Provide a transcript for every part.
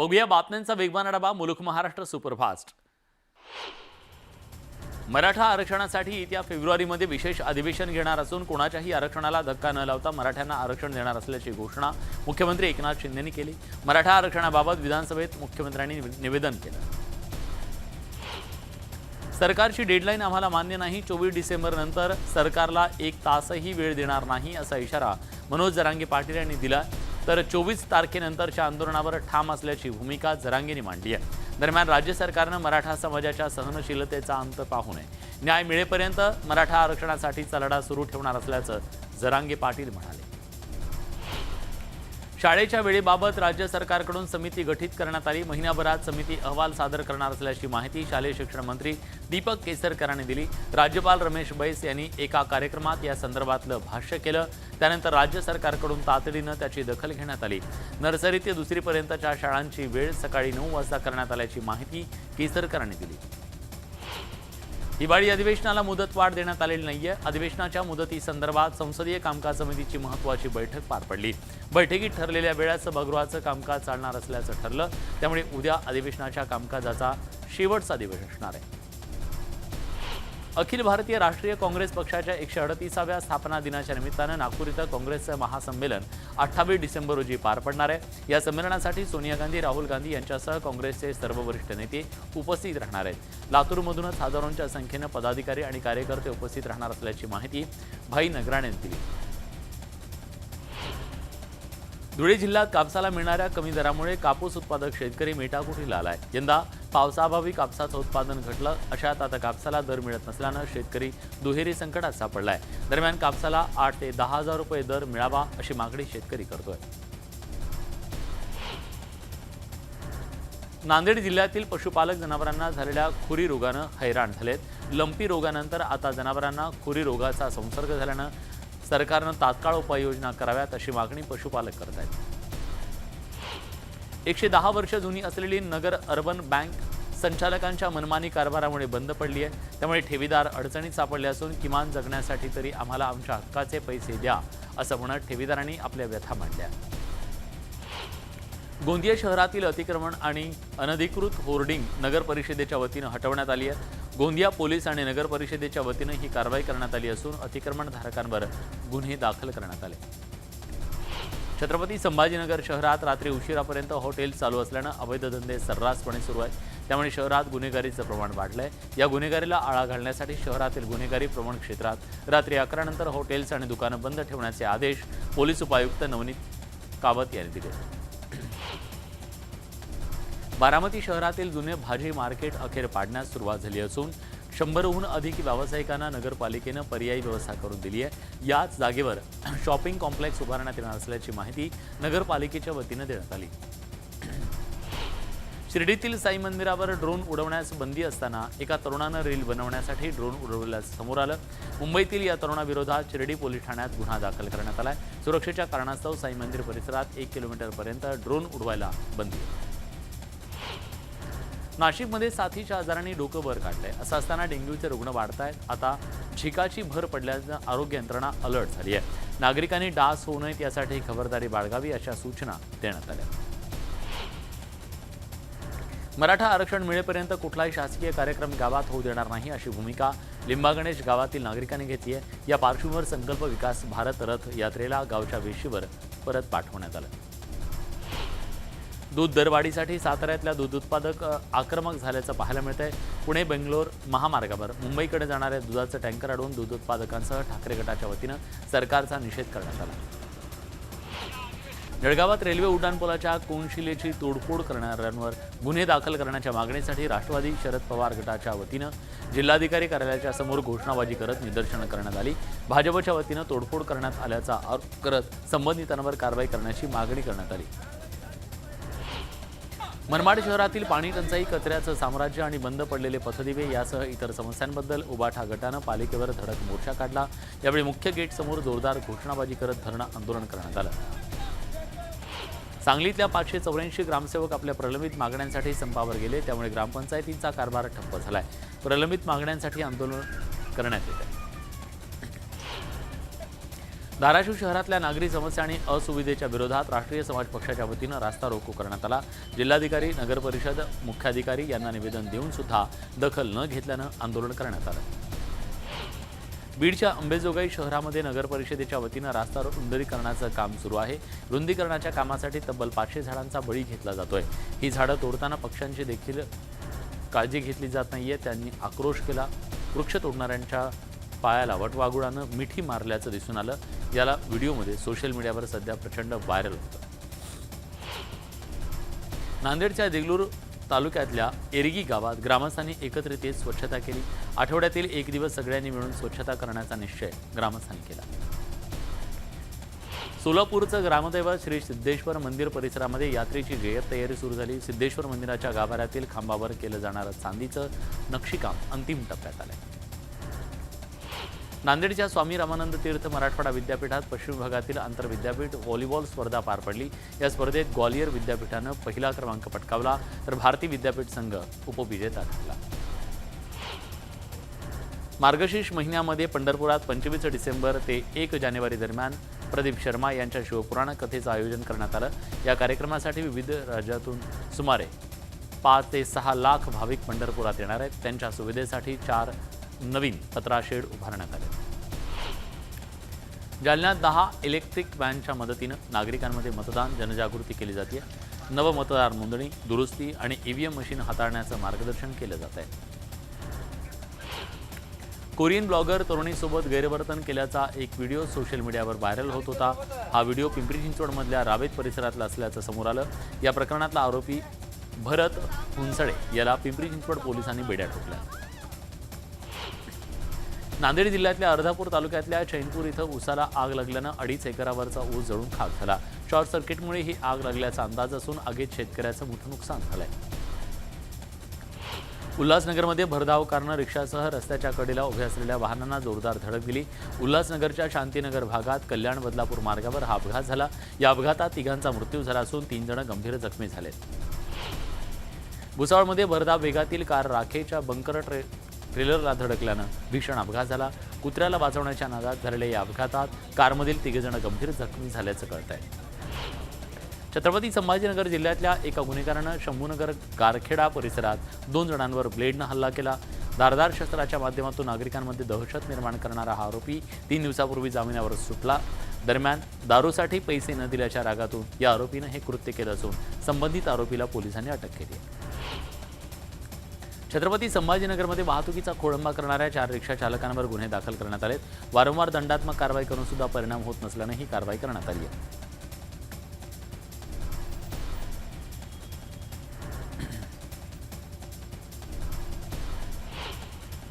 बघूया बातम्यांचा वेगवान डबा मुलुक महाराष्ट्र सुपरफास्ट. मराठा आरक्षणासाठी येत्या फेब्रुवारीमध्ये विशेष अधिवेशन घेणार असून कोणाच्याही आरक्षणाला धक्का न लावता मराठ्यांना आरक्षण देणार असल्याची घोषणा मुख्यमंत्री एकनाथ शिंदेंनी केली. मराठा आरक्षणाबाबत विधानसभेत मुख्यमंत्र्यांनी निवेदन केलं. सरकारची डेडलाईन आम्हाला मान्य नाही. चोवीस डिसेंबर नंतर सरकारला एक तासही वेळ देणार नाही असा इशारा मनोज जरांगे पाटील यांनी दिला तर चोवीस तारखेनंतरच्या आंदोलनावर ठाम असल्याची भूमिका झरांगेने मांडली आहे. दरम्यान राज्य सरकारनं मराठा समाजाच्या सहनशीलतेचा अंत पाहू नये. न्याय मिळेपर्यंत मराठा आरक्षणासाठीचा लढा सुरू ठेवणार असल्याचं जरांगे पाटील म्हणाले. शाळेच्या वेळेबाबत राज्य सरकारकडून समिती गठीत करण्यात आली. महिन्याभरात समिती अहवाल सादर करणार असल्याची माहिती शालेय शिक्षण मंत्री दीपक केसरकरांनी दिली. राज्यपाल रमेश बैस यांनी एका कार्यक्रमात या संदर्भातलं भाष्य केलं. त्यानंतर राज्य सरकारकडून तातडीनं त्याची दखल घेण्यात आली. नर्सरी ते दुसरीपर्यंतच्या शाळांची वेळ सकाळी नऊ वाजता करण्यात आल्याची माहिती केसरकरांनी दिली. हिवाळी अधिवेशनाला मुदतवाढ देण्यात आलेली नाहीये. अधिवेशनाच्या मुदतीसंदर्भात संसदीय कामकाज समितीची महत्त्वाची बैठक पार पडली. बैठकीत ठरलेल्या वेळात सभागृहाचं कामकाज चालणार असल्याचं ठरलं. त्यामुळे उद्या अधिवेशनाच्या कामकाजाचा शेवटचा दिवस असणार आहे. अखिल भारतीय राष्ट्रीय काँग्रेस पक्षाच्या एकशे अडतीसाव्या स्थापना दिनाच्या निमित्तानं नागपूर इथं काँग्रेसचं महासंमेलन अठ्ठावीस डिसेंबर रोजी पार पडणार आहे. या संमेलनासाठी सोनिया गांधी राहुल गांधी यांच्यासह काँग्रेसचे सर्व वरिष्ठ नेते उपस्थित राहणार आहेत. लातूरमधूनच हजारोंच्या संख्येनं पदाधिकारी आणि कार्यकर्ते उपस्थित राहणार असल्याची माहिती भाई नगराणे दिली. धुळे जिल्ह्यात कापसाला मिळणाऱ्या कमी दरामुळे कापूस उत्पादक शेतकरी मेटाकुटीला आलाय. यंदा पावसाअभावी कापसाचं उत्पादन घटलं अशात आता कापसाला दर मिळत नसल्यानं शेतकरी दुहेरी संकटात सापडलाय. दरम्यान कापसाला आठ ते दहा हजार रुपये दर मिळावा अशी मागणी शेतकरी करतोय. नांदेड जिल्ह्यातील पशुपालक जनावरांना झालेल्या खुरी रोगानं हैराण झालेत. लंपी रोगानंतर आता जनावरांना खुरी रोगाचा संसर्ग झाल्यानं सरकारनं तात्काळ उपाययोजना कराव्यात अशी मागणी पशुपालक करत आहेत एकशे दहा वर्ष जुनी असलेली नगर अर्बन बँक संचालकांच्या मनमानी कारभारामुळे बंद पडली आहे. त्यामुळे ठेवीदार अडचणीत सापडले असून किमान जगण्यासाठी तरी आम्हाला आमच्या हक्काचे पैसे द्या असं म्हणत ठेवीदारांनी आपल्या व्यथा मांडल्या. गोंदिया शहरातील अतिक्रमण आणि अनधिकृत होर्डिंग नगर परिषदेच्या वतीनं हटवण्यात आली आहे. गोंदिया पोलीस आणि नगर परिषदेच्या वतीनं ही कारवाई करण्यात आली असून अतिक्रमणधारकांवर गुन्हे दाखल करण्यात आले. छत्रपती संभाजीनगर शहरात रात्री उशिरापर्यंत हॉटेल चालू असल्यानं अवैध धंदे सर्रासपणे सुरू आहेत. त्यामुळे शहरात गुन्हेगारीचं प्रमाण वाढलंय. या गुन्हेगारीला आळा घालण्यासाठी शहरातील गुन्हेगारी प्रवण क्षेत्रात रात्री अकरानंतर हॉटेल्स आणि दुकानं बंद ठेवण्याचे आदेश पोलीस उपायुक्त नवनीत कावत यांनी दिले. बारामती शहरातील जुने भाजी मार्केट अखेर पाडण्यास सुरुवात झाली असून शंभरहून अधिक व्यावसायिकांना नगरपालिकेनं पर्यायी व्यवस्था करून दिली आहे. याच जागेवर शॉपिंग कॉम्प्लेक्स उभारण्यात येणार असल्याची माहिती नगरपालिकेच्या वतीनं देण्यात आली. शिर्डीतील साई मंदिरावर ड्रोन उडवण्यास बंदी असताना एका तरुणानं रील बनवण्यासाठी ड्रोन उडवल्यास समोर आलं. मुंबईतील या तरुणाविरोधात शिर्डी पोलीस ठाण्यात गुन्हा दाखल करण्यात आलाय. सुरक्षेच्या कारणास्तव साई मंदिर परिसरात एक किलोमीटरपर्यंत ड्रोन उडवायला बंदी आहे. नाशिकमध्ये साथीच्या आजारांनी डोकं वर काढलंय. असं असताना डेंग्यूचे रुग्ण वाढत आहेत आता झिकाची भर पडल्यानं आरोग्य यंत्रणा अलर्ट झाली आहे. नागरिकांनी डास होऊ नयेत यासाठी खबरदारी बाळगावी अशा सूचना देण्यात आल्या. मराठा आरक्षण मिळेपर्यंत कुठलाही शासकीय कार्यक्रम गावात होऊ देणार नाही अशी भूमिका लिंबागणेश गावातील नागरिकांनी घेतली आहे. या पार्श्वभूमीवर संकल्प विकास भारत रथ यात्रेला गावच्या वेशीवर परत पाठवण्यात आलं. दूध दरवाढीसाठी साताऱ्यातल्या दूध उत्पादक आक्रमक झाल्याचं पाहायला मिळतंय. आहे पुणे बेंगलोर महामार्गावर मुंबईकडे जाणाऱ्या दुधाचं टँकर अडवून दूध उत्पादकांसह ठाकरे गटाच्या वतीनं सरकारचा निषेध करण्यात आला. जळगावात रेल्वे उड्डाणपुलाच्या कोनशिलेची तोडफोड करणाऱ्यांवर गुन्हे दाखल करण्याच्या मागणीसाठी राष्ट्रवादी शरद पवार गटाच्या वतीनं जिल्हाधिकारी कार्यालयाच्या समोर घोषणाबाजी करत निदर्शनं करण्यात आली. भाजपच्या वतीनं तोडफोड करण्यात आल्याचा आरोप करत संबंधितांवर कारवाई करण्याची मागणी करण्यात आली. मनमाड शहरातील पाणी टंचाई कचऱ्याचं साम्राज्य आणि बंद पडलेले पथदिवे यासह इतर समस्यांबद्दल उबाठा गटानं पालिकेवर धडक मोर्चा काढला. यावेळी मुख्य गेट समोर जोरदार घोषणाबाजी करत धरणं आंदोलन करण्यात आलं. सांगलीतल्या पाचशे चौऱ्याऐंशी ग्रामसेवक आपल्या प्रलंबित मागण्यांसाठी संपावर गेले. त्यामुळे ग्रामपंचायतींचा कारभार ठप्प झालाय. प्रलंबित मागण्यांसाठी आंदोलन करण्यात येत आहे धाराशिव शहरातल्या नागरी समस्या आणि असुविधेच्या विरोधात राष्ट्रीय समाज पक्षाच्या वतीनं रास्ता रोको करण्यात आला. जिल्हाधिकारी नगरपरिषद मुख्याधिकारी यांना निवेदन देऊन सुद्धा दखल न घेतल्यानं आंदोलन करण्यात आलं. बीडच्या अंबेजोगाई शहरामध्ये नगर परिषदेच्या वतीनं रास्ता रुंदीकरणाचं काम सुरू आहे. रुंदीकरणाच्या कामासाठी तब्बल पाचशे झाडांचा बळी घेतला जातोय. ही झाडं तोडताना पक्ष्यांची देखील काळजी घेतली जात नाहीये. त्यांनी आक्रोश केला. वृक्ष तोडणाऱ्यांच्या पायाला वटवागुळानं मिठी मारल्याचं दिसून आलं. याला व्हिडिओमध्ये सोशल मीडियावर सध्या प्रचंड व्हायरल होतं. नांदेडच्या देगलूर तालुक्यातल्या एरगी गावात ग्रामस्थांनी एकत्रित येत स्वच्छता केली. आठवड्यातील एक दिवस सगळ्यांनी मिळून स्वच्छता करण्याचा निश्चय ग्रामस्थांनी केला. सोलापूरचं ग्रामदैवत श्री सिद्धेश्वर मंदिर परिसरामध्ये यात्रेची जय्यत तयारी सुरू झाली. सिद्धेश्वर मंदिराच्या गाभाऱ्यातील खांबावर केलं जाणारं चांदीचं नक्षीकाम अंतिम टप्प्यात आलंय. नांदेडच्या स्वामी रामानंद तीर्थ मराठवाडा विद्यापीठात पश्चिम विभागातील आंतरविद्यापीठ व्हॉलीबॉल स्पर्धा पार पडली. या स्पर्धेत ग्वालियर विद्यापीठानं पहिला क्रमांक पटकावला तर भारती विद्यापीठ संघ उपविजेता ठरला. मार्गशीर्ष महिन्यामध्ये पंढरपुरात पंचवीस डिसेंबर ते एक जानेवारी दरम्यान प्रदीप शर्मा यांच्या शिवपुराण कथेचं आयोजन करण्यात आलं. या कार्यक्रमासाठी विविध राज्यातून सुमारे पाच ते सहा लाख भाविक पंढरपुरात येणार आहेत. त्यांच्या सुविधेसाठी चार नवीन पत्राशेड उभारण्यात आले. जालन्यात दहा इलेक्ट्रिक व्हॅनच्या मदतीनं नागरिकांमध्ये मतदान जनजागृती केली जाते नवमतदार नोंदणी दुरुस्ती आणि ईव्हीएम मशीन हाताळण्याचं मार्गदर्शन केलं जात आहे कोरियन ब्लॉगर तरुणीसोबत गैरवर्तन केल्याचा एक व्हिडिओ सोशल मीडियावर व्हायरल होत होता. हा व्हिडिओ पिंपरी चिंचवडमधल्या रावेत परिसरातला असल्याचं समोर आलं. या प्रकरणातला आरोपी भरत हुंसडे याला पिंपरी चिंचवड पोलिसांनी बेड्या ठोकल्या. नांदेड जिल्ह्यातल्या अर्धापूर तालुक्यातल्या चैनपूर इथं उसाला आग लागल्यानं अडीच एकरावरचा ऊस जळून खाक झाला. शॉर्ट सर्किटमुळे ही आग लागल्याचा अंदाज असून आगीत शेतकऱ्याचं मोठं नुकसान झालंय. उल्हासनगरमध्ये भरधाव कारनं रिक्षासह रस्त्याच्या कडेला उभ्या असलेल्या वाहनांना जोरदार धडक दिली. उल्हासनगरच्या शांतीनगर भागात कल्याण बदलापूर मार्गावर हा अपघात झाला. या अपघातात तिघांचा मृत्यू झाला असून तीन जण गंभीर जखमी झालेत. भुसावळमध्ये भरधाव वेगातील कार राखेच्या बंकर ट्रे ट्रेलरला धडकल्यानं भीषण अपघात झाला. कुत्र्याला वाचवण्याच्या नादात झालेल्या या अपघातात कारमधील तिघेजण गंभीर जखमी झाल्याचं कळत आहे छत्रपती संभाजीनगर जिल्ह्यातल्या एका गुन्हेगारानं शंभूनगर गारखेडा परिसरात दोन जणांवर ब्लेडनं हल्ला केला. धारदार शस्त्राच्या माध्यमातून नागरिकांमध्ये दहशत निर्माण करणारा हा आरोपी तीन दिवसापूर्वी जामिनावर सुटला. दरम्यान दारूसाठी पैसे न दिल्याच्या रागातून या आरोपीनं हे कृत्य केलं असून संबंधित आरोपीला पोलिसांनी अटक केली आहे. छत्रपती संभाजीनगरमध्ये वाहतुकीचा खोळंबा करणाऱ्या चार रिक्षा चालकांवर गुन्हे दाखल करण्यात आलेत. वारंवार दंडात्मक कारवाई करून सुद्धा परिणाम होत नसल्यानं ही कारवाई करण्यात आली आहे.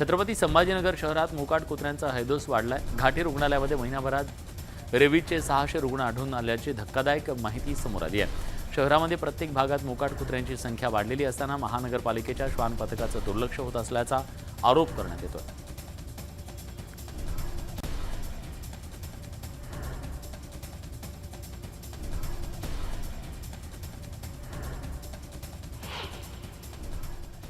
छत्रपती संभाजीनगर शहरात मोकाट कुत्र्यांचा हैदोस वाढलाय. घाटी रुग्णालयामध्ये महिनाभरात रेबीजचे सहाशे रुग्ण आढळून आल्याची धक्कादायक माहिती समोर आली आहे. शहरामध्ये प्रत्येक भागात मोकाट कुत्र्यांची संख्या वाढलेली असताना महानगरपालिकेच्या श्वान पथकाचं दुर्लक्ष होत असल्याचा आरोप करण्यात येतो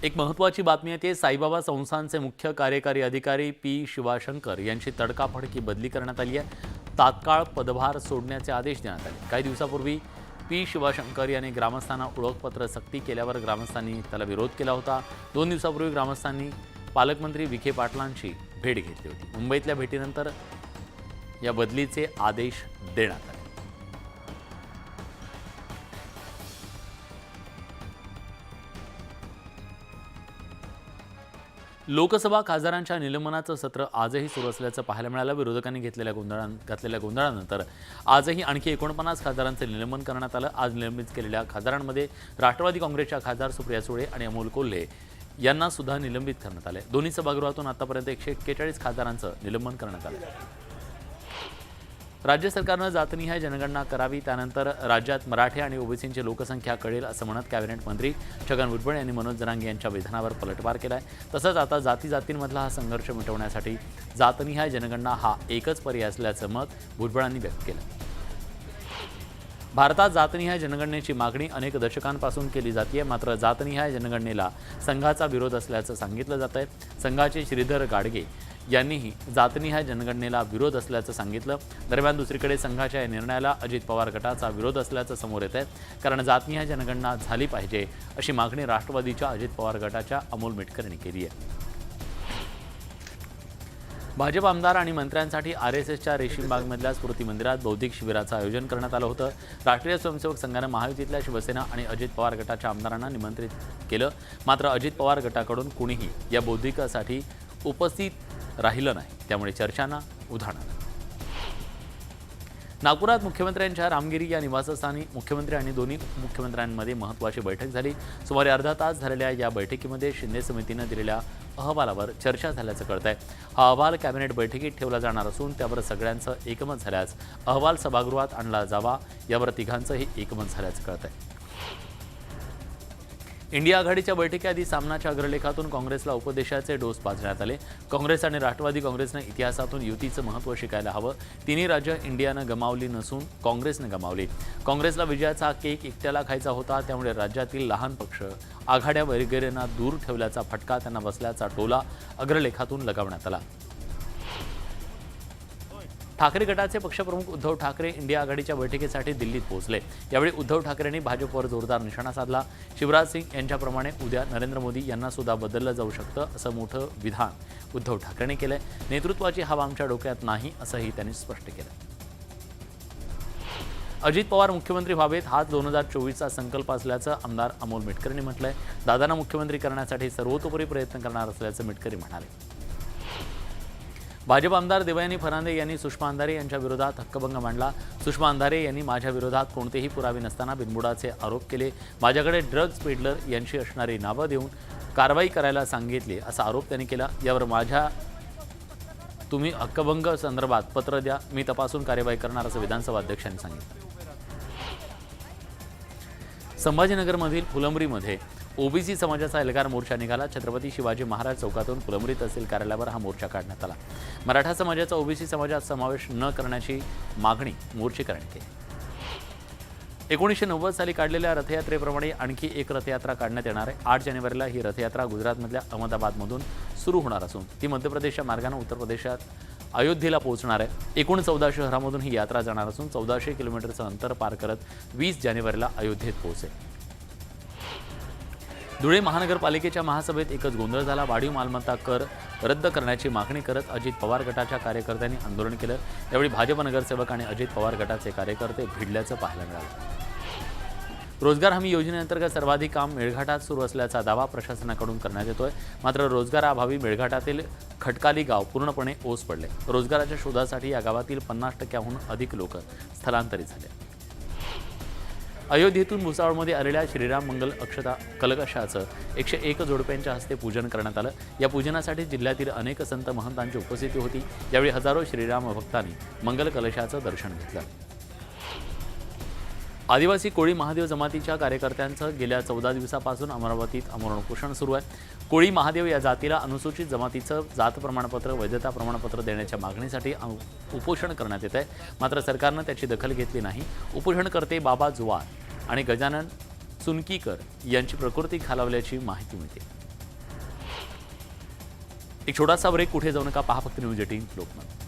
एक महत्त्वाची बातमी येते साईबाबा संस्थानचे मुख्य कार्यकारी अधिकारी पी शिवाशंकर यांची तडकाफडकी बदली करण्यात आली आहे. तात्काळ पदभार सोडण्याचे आदेश देण्यात आले. काही दिवसापूर्वी पी शिवाशंकर यांनी ग्रामस्थांना ओळखपत्र सक्ती केल्यावर ग्रामस्थांनी त्याला विरोध केला होता. दोन दिवसापूर्वी ग्रामस्थांनी पालकमंत्री विखे पाटलांची भेट घेतली होती. मुंबईतल्या भेटीनंतर या बदलीचे आदेश देण्यात आले. लोकसभा खासदारांच्या निलंबनाचं सत्र आजही सुरू असल्याचं पाहायला मिळालं. विरोधकांनी घेतलेल्या गोंधळां घातलेल्या गोंधळानंतर आजही आणखी एकोणपन्नास खासदारांचं निलंबन करण्यात आलं. आज निलंबित केलेल्या खासदारांमध्ये राष्ट्रवादी काँग्रेसच्या खासदार सुप्रिया सुळे आणि अमोल कोल्हे यांना सुद्धा निलंबित करण्यात आले दोन्ही सभागृहातून आतापर्यंत एकशे एक्केचाळीस खासदारांचं निलंबन करण्यात आलं राज्य सरकारनं जातनिहाय जनगणना करावी त्यानंतर राज्यात मराठे आणि ओबीसींची लोकसंख्या कळेल असं म्हणत कॅबिनेट मंत्री छगन भुजबळ यांनी मनोज जरांगे यांच्या विधानावर पलटवार आहे तसंच आता जाती जातींमधला हा संघर्ष मिटवण्यासाठी जातनिहाय जनगणना हा एकच पर्याय असल्याचं मत भुजबळांनी व्यक्त केलं. भारतात जातनिहाय जनगणनेची मागणी अनेक दशकांपासून केली जाते मात्र जातनिहाय जनगणनेला संघाचा विरोध असल्याचं सांगितलं जात आहे संघाचे श्रीधर गाडगे यांनीही जातनिहाय जनगणनेला विरोध असल्याचं सांगितलं. दरम्यान दुसरीकडे संघाच्या या निर्णयाला अजित पवार गटाचा विरोध असल्याचं समोर येत आहे कारण जातनिहाय जनगणना झाली पाहिजे अशी मागणी राष्ट्रवादीच्या अजित पवार गटाच्या अमोल मिटकर यांनी केली आहे. भाजप आमदार आणि मंत्र्यांसाठी आर एस एसच्या रेशीमबागमधल्या स्मृती मंदिरात बौद्धिक शिबिराचं आयोजन करण्यात आलं होतं. राष्ट्रीय स्वयंसेवक संघानं महायुतीतल्या शिवसेना आणि अजित पवार गटाच्या आमदारांना निमंत्रित केलं. मात्र अजित पवार गटाकडून कुणीही या बौद्धिकासाठी उपस्थित राहिलं नाही. त्यामुळे चर्चांना उधाण आलं. नागपुरात मुख्यमंत्र्यांच्या रामगिरी या निवासस्थानी मुख्यमंत्री आणि दोन्ही मुख्यमंत्र्यांमध्ये महत्त्वाची बैठक झाली. सुमारे अर्धा तास झालेल्या या बैठकीमध्ये शिंदे समितीनं दिलेल्या अहवालावर चर्चा झाल्याचं कळत आहे हा अहवाल कॅबिनेट बैठकीत ठेवला जाणार असून त्यावर सगळ्यांचं एकमत झाल्यास अहवाल सभागृहात आणला जावा यावर तिघांचंही एकमत झाल्याचं कळत आहे इंडिया आघाडीच्या बैठकीआधी सामनाच्या अग्रलेखातून काँग्रेसला उपदेशाचे डोस पाजण्यात आले. काँग्रेस आणि राष्ट्रवादी काँग्रेसनं इतिहासातून युतीचं महत्त्व शिकायला हवं. तिन्ही राज्य इंडियानं गमावली नसून काँग्रेसनं गमावली. काँग्रेसला विजयाचा केक एकट्याला खायचा होता त्यामुळे राज्यातील लहान पक्ष आघाड्या वगैरेंना दूर ठेवल्याचा फटका त्यांना बसल्याचा टोला अग्रलेखातून लगावण्यात आला. ठाकरे गटाचे पक्षप्रमुख उद्धव ठाकरे इंडिया आघाडीच्या बैठकीसाठी दिल्लीत पोहोचले. यावेळी उद्धव ठाकरेंनी भाजपवर जोरदार निशाणा साधला. शिवराज सिंग यांच्याप्रमाणे उद्या नरेंद्र मोदी यांना सुद्धा बदललं जाऊ शकतं असं मोठं विधान उद्धव ठाकरेंनी केलंय. नेतृत्वाची हवा आमच्या डोक्यात नाही असंही त्यांनी स्पष्ट केलं. अजित पवार मुख्यमंत्री व्हावेत हाच दोन हजार चोवीसचा संकल्प असल्याचं आमदार अमोल मिटकरींनी म्हटलंय. दादांना मुख्यमंत्री करण्यासाठी सर्वतोपरी प्रयत्न करणार असल्याचं मिटकरी म्हणाले. भाजप आमदार देवयानी फरांदे यांनी सुषमा अंधारे यांच्या विरोधात हक्कभंग मांडला. सुषमा अंधारे यांनी माझ्या विरोधात कोणतेही पुरावे नसताना बिनबुडाचे आरोप केले. माझ्याकडे ड्रग्ज पेडलर यांची असणारी नावं देऊन कारवाई करायला सांगितली असा आरोप त्यांनी केला. यावर माझ्या तुम्ही हक्कभंग संदर्भात पत्र द्या. मी तपासून कार्यवाही करणार असं विधानसभा अध्यक्षांनी सांगितलं. संभाजीनगरमधील फुलंब्रीमध्ये ओबीसी समाजाचा एल्गार मोर्चा निघाला. छत्रपती शिवाजी महाराज चौकातून फुलंब्री तहसील कार्यालयावर हा मोर्चा काढण्यात आला. मराठा समाजाचा ओबीसी समाजात समावेश न करण्याची मागणी मोर्चेकरांनी केली. एकोणीसशे नव्वद साली काढलेल्या रथयात्रेप्रमाणे आणखी एक रथयात्रा काढण्यात येणार आहे. आठ जानेवारीला ही रथयात्रा गुजरातमधल्या अहमदाबादमधून सुरू होणार असून ती मध्य प्रदेशच्या मार्गानं उत्तर प्रदेशात अयोध्येला पोहोचणार आहे. एकूण चौदा शहरामधून ही यात्रा जाणार असून चौदाशे किलोमीटरचं अंतर पार करत वीस जानेवारीला अयोध्येत पोहोचेल. धुळे महानगरपालिकेच्या महासभेत एकच गोंधळ झाला. वाढीव मालमत्ता कर रद्द करण्याची मागणी करत अजित पवार गटाच्या कार्यकर्त्यांनी आंदोलन केलं. यावेळी भाजप नगरसेवक आणि अजित पवार गटाचे कार्यकर्ते भिडल्याचं पाहायला मिळालं. रोजगार हमी योजनेअंतर्गत सर्वाधिक काम मेळघाटात सुरू असल्याचा दावा प्रशासनाकडून करण्यात येतोय. मात्र रोजगाराअभावी मेळघाटातील खटकाली गाव पूर्णपणे ओस पडले. रोजगाराच्या शोधासाठी या गावातील पन्नास टक्क्याहून अधिक लोक स्थलांतरित झाले. अयोध्येतून भुसावळमध्ये आलेल्या श्रीराम मंगल अक्षता कलकशाचं एकशे एक जोडप्यांच्या हस्ते पूजन करण्यात आलं. या पूजनासाठी जिल्ह्यातील अनेक संत महंतांची उपस्थिती होती. यावेळी हजारो श्रीराम भक्तांनी मंगल कलशाचं दर्शन घेतलं. आदिवासी कोळी महादेव जमातीच्या कार्यकर्त्यांचं गेल्या चौदा दिवसापासून अमरावतीत अमरण उपोषण सुरू आहे. कोळी महादेव या जातीला अनुसूचित जमातीचं जात प्रमाणपत्र वैधता प्रमाणपत्र देण्याच्या मागणीसाठी उपोषण करण्यात येत आहे मात्र सरकारनं त्याची दखल घेतली नाही. उपोषणकर्ते बाबा जुवार आणि गजानन सुनकीकर यांची प्रकृती खालावल्याची माहिती मिळते. एक छोटासा ब्रेक कुठे जाऊ नका. पहा फक्त न्यूज एटीन लोकमत.